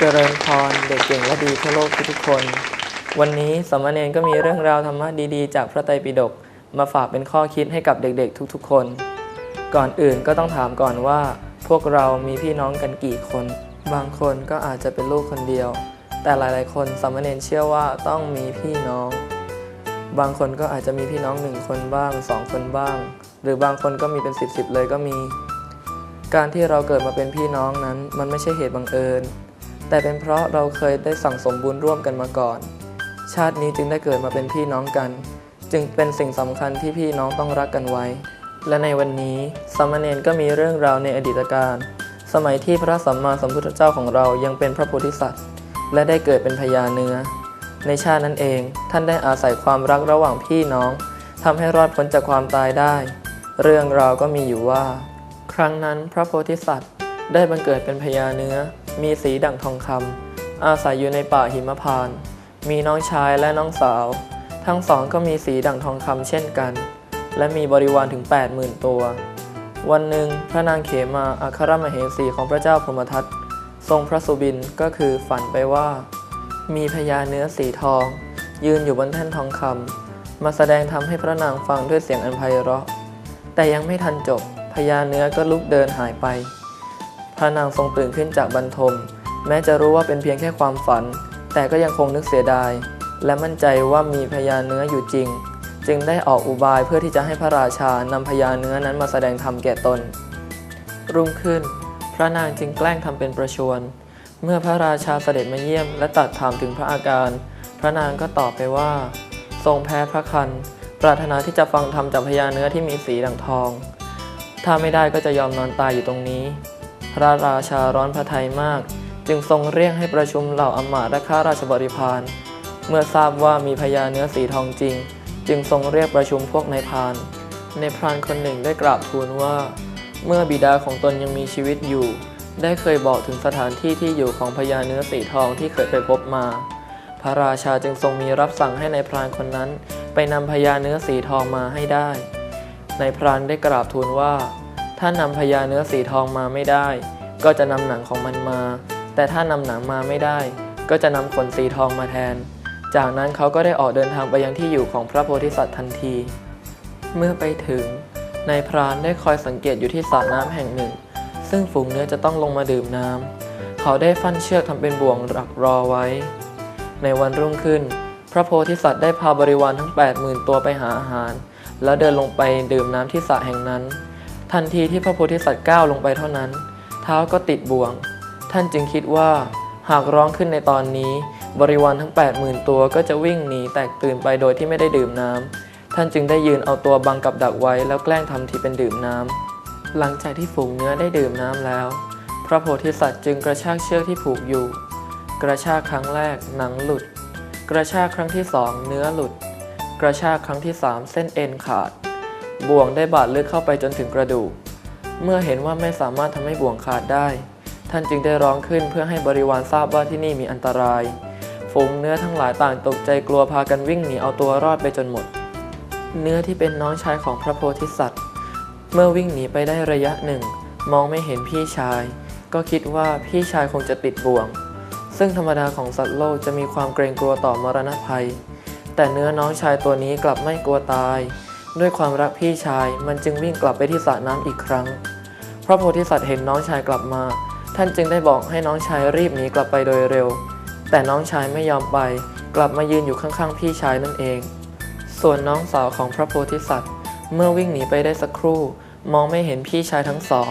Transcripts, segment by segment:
เจริญพรเด็กเก่งและดีทั่วโลกทุกคน วันนี้สามเณรก็มีเรื่องราวธรรมะดีๆ จากพระไตรปิฎกมาฝากเป็นข้อคิดให้กับเด็กๆ ทุกๆ คน ก่อนอื่นก็ต้องถามก่อนว่า พวกเรามีพี่น้องกันกี่คน บางคนก็อาจจะเป็นลูกคนเดียว แต่หลายๆ คนสามเณรเชื่อว่าต้องมีพี่น้อง บางคนก็อาจจะมีพี่น้องหนึ่งคนบ้างสองคนบ้าง หรือบางคนก็มีเป็นสิบสิบเลยก็มี การที่เราเกิดมาเป็นพี่น้องนั้น มันไม่ใช่เหตุบังเอิญ แต่เป็นเพราะเราเคยได้สั่งสมบุญร่วมกันมาก่อน ชาตินี้จึงได้เกิดมาเป็นพี่น้องกัน จึงเป็นสิ่งสำคัญที่พี่น้องต้องรักกันไว้ และในวันนี้สามเณรก็มีเรื่องราวในอดีตการ สมัยที่พระสัมมาสัมพุทธเจ้าของเรายังเป็นพระโพธิสัตว์ และได้เกิดเป็นพญาเนื้อ ในชาตินั้นเองท่านได้อาศัยความรักระหว่างพี่น้องทำให้รอดพ้นจากความตายได้ เรื่องราวก็มีอยู่ว่า ครั้งนั้นพระโพธิสัตว์ ได้บังเกิดเป็นพญาเนื้อ มีสีดั่งทองคำอาศัยอยู่ในป่าหิมพาน มีน้องชายและน้องสาว ทั้งสองก็มีสีดั่งทองคำเช่นกัน และมีบริวารถึง 80,000 ตัว วันหนึ่งพระนางเขมาอัครมเหสีของพระเจ้าพรหมทัตทรงพระสุบินก็คือฝันไปว่า มีพญาเนื้อสีทอง ยืนอยู่บนแท่นทองคำมาแสดงทำให้พระนางฟังด้วยเสียงอันไพเราะ แต่ยังไม่ทันจบพญาเนื้อก็ลุกเดินหายไป พระนางทรงตื่นขึ้นจากบรรทม แม้จะรู้ว่าเป็นเพียงแค่ความฝัน แต่ก็ยังคงนึกเสียดาย และมั่นใจว่ามีพญาเนื้ออยู่จริง จึงได้ออกอุบายเพื่อที่จะให้พระราชานำพญาเนื้อนั้นมาแสดงธรรมแก่ตน รุ่งขึ้น พระนางจึงแกล้งทำเป็นประชวร เมื่อพระราชาเสด็จมาเยี่ยม และตรัสถามถึงพระอาการ พระนางก็ตอบไปว่า ทรงแพ้พระคันปรารถนาที่จะฟังธรรมจากพญาเนื้อที่มีสีดังทอง ถ้าไม่ได้ก็จะยอมนอนตายอยู่ตรงนี้ พระราชาร้อนพระทัยมาก จึงทรงเรียกให้ประชุมเหล่าอมาตย์และข้าราชบริพารเมื่อทราบว่ามีพญาเนื้อสีทองจริง จึงทรงเรียกประชุมพวกนายพรานในพรานคนหนึ่งได้กราบทูลว่า เมื่อบิดาของตนยังมีชีวิตอยู่ ได้เคยบอกถึงสถานที่ที่อยู่ของพญาเนื้อสีทองที่เคยไปพบมา พระราชาจึงทรงมีรับสั่งให้ในายพรานคนนั้น ไปนำพญาเนื้อสีทองมาให้ได้นายพรานได้กราบทูลว่า ถ้านำพญาเนื้อสีทองมาไม่ได้ ก็จะนำหนังของมันมา แต่ถ้านำหนังมาไม่ได้ ก็จะนำขนสีทองมาแทน จากนั้นเขาก็ได้ออกเดินทางไปยังที่อยู่ของพระโพธิสัตว์ทันที เมื่อไปถึงนายพรานได้คอยสังเกตอยู่ที่สระน้ำแห่งหนึ่ง ซึ่งฝูงเนื้อจะต้องลงมาดื่มน้ำเขาได้ฟันเชือกทำเป็นบ่วงรักรอไว้ ในวันรุ่งขึ้น พระโพธิสัตว์ได้พาบริวารทั้ง 80,000 ตัวไปหาอาหาร แล้วเดินลงไปดื่มน้ำที่สระแห่งนั้น ทันทีที่พระโพธิสัตว์ก้าวลงไปเท่านั้น เท้าก็ติดบ่วง ท่านจึงคิดว่าหากร้องขึ้นในตอนนี้ บริวารทั้ง 80,000 ตัวก็จะวิ่งหนีแตกตื่นไปโดยที่ไม่ได้ดื่มน้ำท่านจึงได้ยืนเอาตัวบังกับดักไว้แล้วแกล้งทำทีเป็นดื่มน้ำหลังจากที่ฝูงเนื้อได้ดื่มน้ำแล้ว พระโพธิสัตว์จึงกระชากเชือกที่ผูกอยู่ กระชากครั้งแรกหนังหลุด กระชากครั้งที่สองเนื้อหลุด กระชากครั้งที่สามเส้นเอ็นขาด บ่วงได้บาดลึกเข้าไปจนถึงกระดูก เมื่อเห็นว่าไม่สามารถทำให้บ่วงขาดได้ ท่านจึงได้ร้องขึ้นเพื่อให้บริวารทราบว่าที่นี่มีอันตราย ฝูงเนื้อทั้งหลายต่างตกใจกลัวพากันวิ่งหนีเอาตัวรอดไปจนหมด เนื้อที่เป็นน้องชายของพระโพธิสัตว์ เมื่อวิ่งหนีไปได้ระยะหนึ่ง มองไม่เห็นพี่ชาย ก็คิดว่าพี่ชายคงจะติดบ่วง ซึ่งธรรมดาของสัตว์โลกจะมีความเกรงกลัวต่อมรณะภัย แต่เนื้อน้องชายตัวนี้กลับไม่กลัวตาย ด้วยความรักพี่ชายมันจึงวิ่งกลับไปที่สระน้ำอีกครั้ง พระโพธิสัตว์เห็นน้องชายกลับมา ท่านจึงได้บอกให้น้องชายรีบหนีกลับไปโดยเร็ว แต่น้องชายไม่ยอมไป กลับมายืนอยู่ข้างๆ พี่ชายนั่นเอง ส่วนน้องสาวของพระโพธิสัตว์ เมื่อวิ่งหนีไปได้สักครู่ มองไม่เห็นพี่ชายทั้งสอง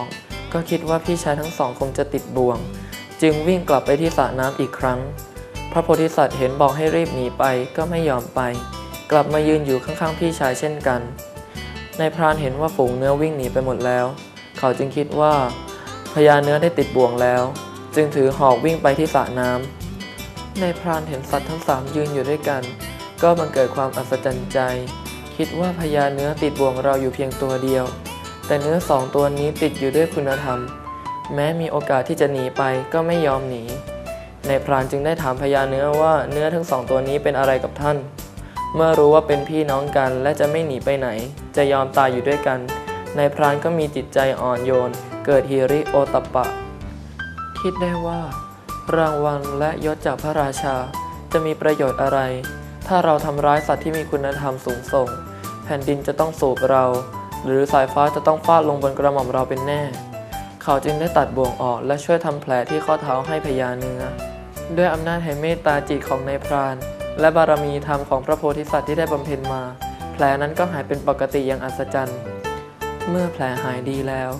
ก็คิดว่าพี่ชายทั้งสองคงจะติดบ่วง จึงวิ่งกลับไปที่สระน้ำอีกครั้ง พระโพธิสัตว์เห็นบอกให้รีบหนีไปก็ไม่ยอมไป กลับมายืนอยู่ข้างๆพี่ชายเช่นกันนายพรานเห็นว่าฝูงเนื้อวิ่งหนีไปหมดแล้ว เขาจึงคิดว่าพญาเนื้อได้ติดบ่วงแล้ว จึงถือหอกวิ่งไปที่สระน้ำนายพรานเห็นสัตว์ทั้งสามยืนอยู่ด้วยกัน ก็บังเกิดความอัศจรรย์ใจ คิดว่าพญาเนื้อติดบ่วงเราอยู่เพียงตัวเดียว แต่เนื้อสองตัวนี้ติดอยู่ด้วยคุณธรรม แม้มีโอกาสที่จะหนีไปก็ไม่ยอมหนีนายพรานจึงได้ถามพญาเนื้อว่าเนื้อทั้งสองตัวนี้เป็นอะไรกับท่าน เมื่อรู้ว่าเป็นพี่น้องกันและจะไม่หนีไปไหน จะยอมตายอยู่ด้วยกัน นายพรานก็มีจิตใจอ่อนโยน เกิดฮิริโอตปะ คิดได้ว่า รางวัลและยศจากพระราชา จะมีประโยชน์อะไร ถ้าเราทำร้ายสัตว์ที่มีคุณธรรมสูงส่ง แผ่นดินจะต้องสูบเรา หรือสายฟ้าจะต้องฟาดลงบนกระหม่อมเราเป็นแน่ เขาจึงได้ตัดบ่วงออกและช่วยทำแผลที่ข้อเท้าให้พญาเนื้อด้วยอำนาจแห่งเมตตาจิตของนายพราน และบารมีธรรมของพระโพธิสัตว์ที่ได้บำเพ็ญมา แผลนั้นก็หายเป็นปกติอย่างอัศจรรย์ เมื่อแผลหายดีแล้ว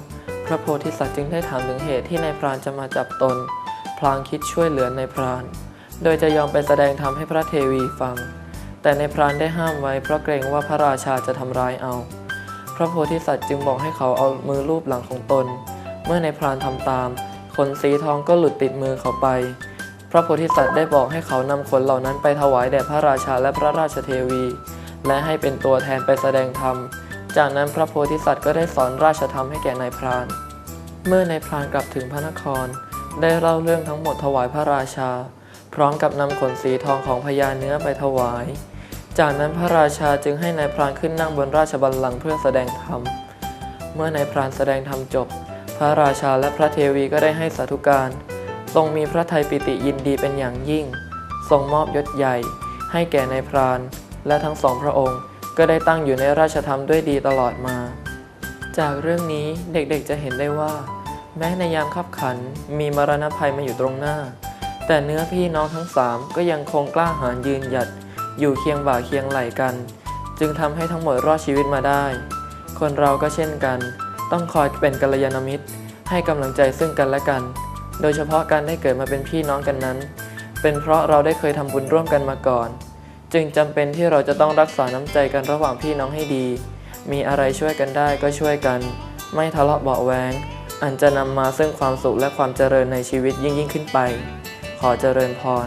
พระโพธิสัตว์จึงได้ถามถึงเหตุที่นายพรานจะมาจับตน พลางคิดช่วยเหลือนายพราน โดยจะยอมไปแสดงธรรมให้พระเทวีฟัง แต่นายพรานได้ห้ามไว้เพราะเกรงว่าพระราชาจะทำร้ายเอา พระโพธิสัตว์จึงบอกให้เขาเอามือลูบหลังของตน เมื่อนายพรานทำตามขนสีทองก็หลุดติดมือเขาไป พระโพธิสัตว์ได้บอกให้เขานำขนเหล่านั้นไปถวายแด่พระราชาและพระราชเทวี และให้เป็นตัวแทนไปแสดงธรรม จากนั้นพระโพธิสัตว์ก็ได้สอนราชธรรมให้แก่นายพราน เมื่อนายพรานกลับถึงพระนคร ได้เล่าเรื่องทั้งหมดถวายพระราชา พร้อมกับนำขนสีทองของพญาเนื้อไปถวาย จากนั้นพระราชาจึงให้นายพรานขึ้นนั่งบนราชบัลลังก์เพื่อแสดงธรรม เมื่อนายพรานแสดงธรรมจบ พระราชาและพระเทวีก็ได้ให้สาธุการ ทรงมีพระทัยปิติยินดีเป็นอย่างยิ่ง ทรงมอบยศใหญ่ ให้แก่นายพราน และทั้งสองพระองค์ก็ได้ตั้งอยู่ในราชธรรมด้วยดีตลอดมา จากเรื่องนี้เด็กๆจะเห็นได้ว่า แม้ในยามขับขันมีมรณภัยมาอยู่ตรงหน้า แต่เนื้อพี่น้องทั้งสามก็ยังคงกล้าหาญยืนหยัด อยู่เคียงบ่าเคียงไหลกัน จึงทำให้ทั้งหมดรอดชีวิตมาได้ คนเราก็เช่นกัน ต้องคอยเป็นกัลยาณมิตร ให้กำลังใจซึ่งกันและกัน โดยเฉพาะการได้เกิดมาเป็นพี่น้องกันนั้น เป็นเพราะเราได้เคยทำบุญร่วมกันมาก่อน จึงจำเป็นที่เราจะต้องรักษาน้ำใจกันระหว่างพี่น้องให้ดี มีอะไรช่วยกันได้ก็ช่วยกัน ไม่ทะเลาะเบาแวงอันจะนำมาซึ่งความสุขและความเจริญในชีวิตยิ่งยิ่งขึ้นไป ขอเจริญพร